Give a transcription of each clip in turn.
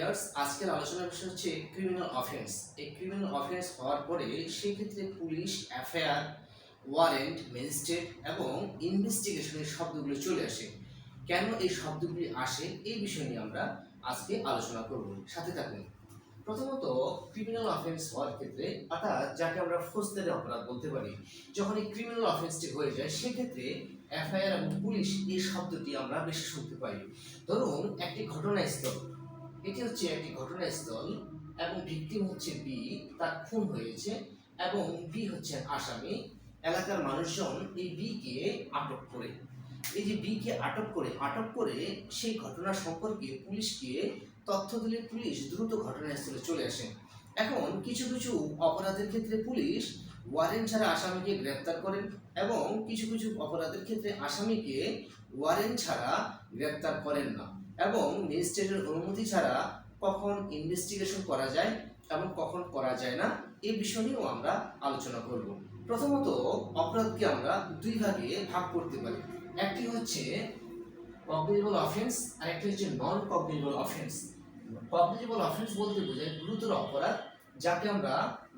Viewers আজকের আলোচনার বিষয় হচ্ছে ক্রিমিনাল অফেন্স এই ক্রিমিনাল অফেন্স হওয়ার পরে সেই ক্ষেত্রে পুলিশ, এফআইআর ওয়ারেন্ট ম্যাজিস্ট্রেট এবং ইনভেস্টিগেশনের শব্দগুলো চলে আসে। কেন এই শব্দগুলি আসে? এই বিষয় নিয়ে আমরা আজকে আলোচনা করব। সাথে থাকুন। প্রথমত ক্রিমিনাল অফেন্স হওয়ার ক্ষেত্রে, অর্থাৎ যাকে আমরা ফৌজদারি অপরাধ বলতে পারি, যখন এই ক্রিমিনাল অফেন্সটি হয়ে যায়, সেক্ষেত্রে এফআইআর এবং পুলিশ এই শব্দটি আমরা বেশি শুনতে পাই। ধরুন, একটি ঘটনাস্থল। এটি হচ্ছে একটি ঘটনাস্থল এবং ভিকটিম হচ্ছে বি, তার খুন হয়েছে এবং বি হচ্ছে আসামি। এলাকার মানুষজন এই বি কে আটক করে। এই যে বি কে আটক করে আটক করে সেই ঘটনা সম্পর্কে পুলিশকে তথ্য দিলে পুলিশ দ্রুত ঘটনাস্থলে চলে আসে। এখন কিছু কিছু অপরাধের ক্ষেত্রে পুলিশ ওয়ারেন্ট ছাড়া আসামিকে গ্রেপ্তার করেন এবং কিছু কিছু অপরাধের ক্ষেত্রে আসামিকে ওয়ারেন্ট ছাড়া গ্রেপ্তার করেন না এবং ম্যাজিস্ট্রেটের অনুমতি ছাড়া কখন ইনভেস্টিগেশন করা যায় এবং কখন করা যায় না এই বিষয় নিয়েও আমরা আলোচনা করব। প্রথমত, অপরাধকে আমরা দুই ভাগে ভাগ করতে পারি। একটি হচ্ছে কগনিজেবল অফেন্স আর একটি হচ্ছে non cognizable offence cognizable offence বলতে বোঝায় গুরুতর অপরাধ যাকে আমরা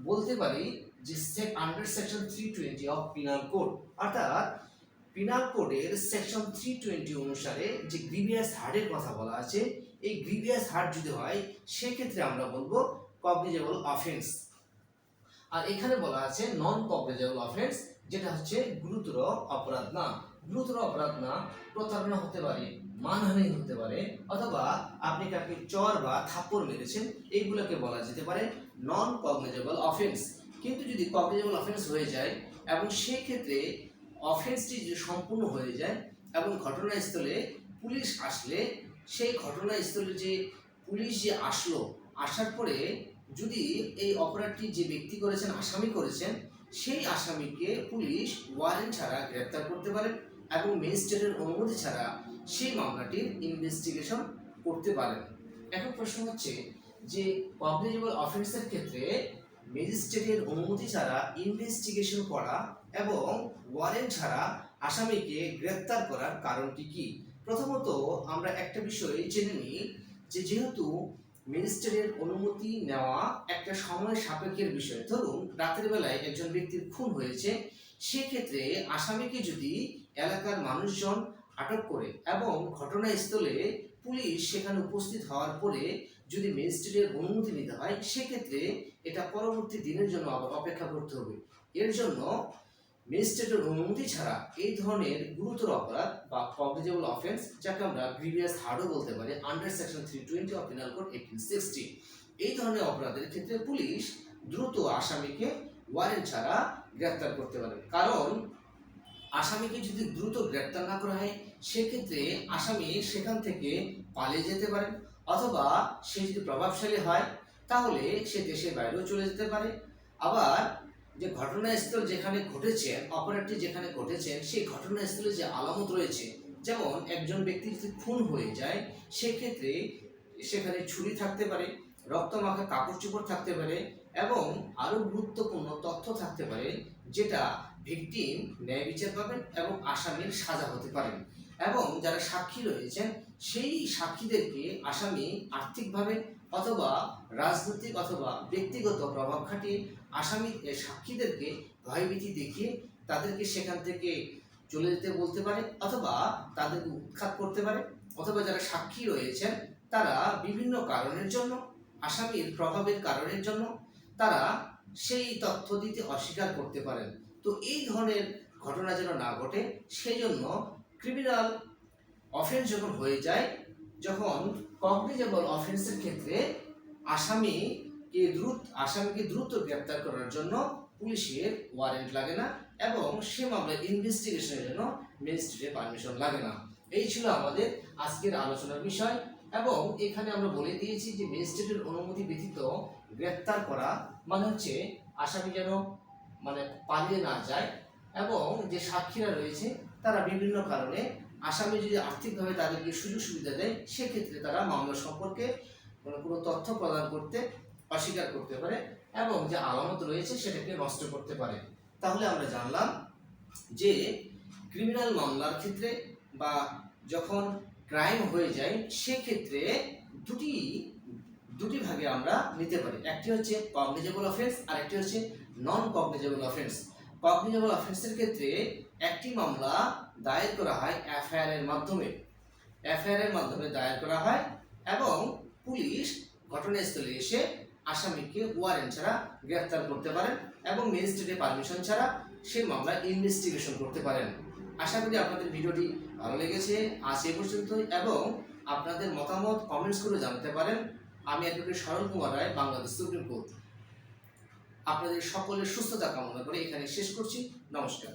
বলতে পারি যে under section three twenty of penal code অর্থাৎ পিনাল কোডের সেকশন থ্রি টোয়েন্টি অনুসারে যে গ্রিভিয়াস হার্টের কথা বলা আছে, এই গ্রিভিয়াস হার্ট যদি হয়, সেক্ষেত্রে আমরা বলব কগনিজেবল অফেন্স আর এখানে বলা আছে নন কগনিজেবল অফেন্স যেটা হচ্ছে গুরুতর অপরাধ না। গুরুতর অপরাধ না, প্রতারণা হতে পারে। মানহানি হতে পারে, অথবা আপনি কাকে চর বা থাপ্পড় মেরেছেন, এইগুলোকে বলা যেতে পারে নন কগনিজেবল অফেন্স কিন্তু যদি কগনিজেবল অফেন্স হয়ে যায়, এবং সেক্ষেত্রে অফেন্সটি যে সম্পূর্ণ হয়ে যায়, এবং ঘটনাস্থলে পুলিশ আসলে, সেই ঘটনাস্থলে যে পুলিশ যে আসলো, আসার পরে যদি এই অপরাধটি যে ব্যক্তি করেছেন, আসামি করেছেন, সেই আসামিকে পুলিশ ওয়ারেন্ট ছাড়া গ্রেপ্তার করতে পারে। এবং ম্যাজিস্ট্রেটের অনুমতি ছাড়া সেই মামলাটির ইনভেস্টিগেশন করতে পারেন। এখন প্রশ্ন হচ্ছে যে কগনিজেবল অফেন্সের ক্ষেত্রে ম্যাজিস্ট্রেটের অনুমতি ছাড়া ইনভেস্টিগেশন করা এবং ওয়ারেন্ট ছাড়া আসামিকে গ্রেপ্তার করার কারণটি কি? প্রথমত আমরা একটা বিষয় জেনে নিই যে যেহেতু ম্যাজিস্ট্রেটের অনুমতি নেওয়া একটা সময় সাপেক্ষের বিষয়। ধরুন, রাতের বেলায় একজন ব্যক্তির খুন হয়েছে, সেক্ষেত্রে আসামিকে যদি এলাকার মানুষজন আটক করে এবং ঘটনাস্থলে পুলিশ সেখানে উপস্থিত হওয়ার পরে যদি ম্যাজিস্ট্রেটের অনুমতি নিতে হয়, সেক্ষেত্রে এটা পরবর্তী দিনের জন্য অপেক্ষা করতে হবে। এর জন্য ম্যাজিস্ট্রেটের অনুমতি ছাড়া এই ধরনের গুরুতর অপরাধ বা কগনিজেবল অফেন্স যাকে আমরা গ্রিভিয়াস হার্ডও বলতে পারি under section three twenty of penal code eighteen sixty এই ধরনের অপরাধের ক্ষেত্রে পুলিশ দ্রুত আসামিকে ওয়ারেন্ট ছাড়া গ্রেপ্তার করতে পারে। কারণ আসামিকে যদি দ্রুত গ্রেপ্তার না করা হয়, সেক্ষেত্রে আসামি সেখান থেকে পালিয়ে যেতে পারে। অথবা সে যদি প্রভাবশালী হয়, তাহলে সে দেশের বাইরেও চলে যেতে পারে। আবার যে ঘটনাস্থল যেখানে ঘটেছে, অপরাধটি যেখানে ঘটেছে, সেই ঘটনাস্থলে যে আলামত রয়েছে, যেমন একজন ব্যক্তি যদি খুন হয়ে যায়, সেক্ষেত্রে সেখানে ছুরি থাকতে পারে, রক্তমাখা কাপড় চোপড় থাকতে পারে এবং আরও গুরুত্বপূর্ণ তথ্য থাকতে পারে যেটা ভিকটিম ন্যায় বিচার পাবেন এবং আসামির সাজা হতে পারেন। এবং যারা সাক্ষী রয়েছেন, সেই সাক্ষীদেরকে আসামি আর্থিকভাবে অথবা রাজনৈতিক অথবা ব্যক্তিগত প্রভাব খাটিয়ে আসামি সাক্ষীদেরকে ভয়ভীতি দেখিয়ে তাদেরকে সেখান থেকে চলে যেতে বলতে পারে অথবা তাদেরকে উৎখাত করতে পারে। অথবা যারা সাক্ষী রয়েছেন, তারা বিভিন্ন কারণের জন্য, আসামির প্রভাবের কারণের জন্য তারা সেই তথ্য দিতে অস্বীকার করতে পারেন। তো এই ধরনের ঘটনা যেন না ঘটে সেই জন্য ক্রিমিনাল অফেন্স যখন হয়ে যায়, যখন কগনিজেবল অফেন্সের ক্ষেত্রে আসামিকে দ্রুত আসামিকে দ্রুত গ্রেপ্তার করার জন্য পুলিশের ওয়ারেন্ট লাগে না এবং সে মামলার ইনভেস্টিগেশনের জন্য ম্যাজিস্ট্রেটের পারমিশন লাগে না। এই ছিল আমাদের আজকের আলোচনার বিষয়। এবং এখানে আমরা বলে দিয়েছি যে ম্যাজিস্ট্রেটের অনুমতি ব্যতীত গ্রেপ্তার করা মানে হচ্ছে আসামি যেন মানে পালিয়ে না যায় এবং যে সাক্ষীরা রয়েছে তারা বিভিন্ন কারণে আসামি যদি আর্থিকভাবে তাদেরকে সুযোগ সুবিধা দেয়, সেক্ষেত্রে তারা মামলা সম্পর্কে কোনো কোনো তথ্য প্রদান করতে, অস্বীকার করতে পারে এবং যে আলামত রয়েছে সেটাকে নষ্ট করতে পারে। তাহলে আমরা জানলাম যে ক্রিমিনাল মামলার ক্ষেত্রে বা যখন ক্রাইম হয়ে যায়, সেক্ষেত্রে দুটি দুটি ভাগে আমরা নিতে পারি। একটি হচ্ছে কগনিজেবল অফেন্স আর একটি হচ্ছে নন কগনিজেবল অফেন্স কগনিজেবল অফেন্সের ক্ষেত্রে একটি মামলা দায়ের করা হয় এফআইআর এর মাধ্যমে। এফআইআর এর মাধ্যমে দায়ের করা হয় এবং পুলিশ ঘটনাস্থলে এসে আসামিকে ওয়ারেন্ট ছাড়া গ্রেফতার করতে পারেন এবং ম্যাজিস্ট্রেটের পারমিশন ছাড়া সেই মামলা ইনভেস্টিগেশন করতে পারেন। আশা করি আপনাদের ভিডিওটি ভালো লেগেছে। আজ এ পর্যন্ত এবং আপনাদের মতামত কমেন্টস করে জানতে পারেন। আমি advocate Sharan Kumar Roy, Bangladesh supreme court. আপনাদের সকলের সুস্থতা কামনা করে এখানে শেষ করছি। নমস্কার।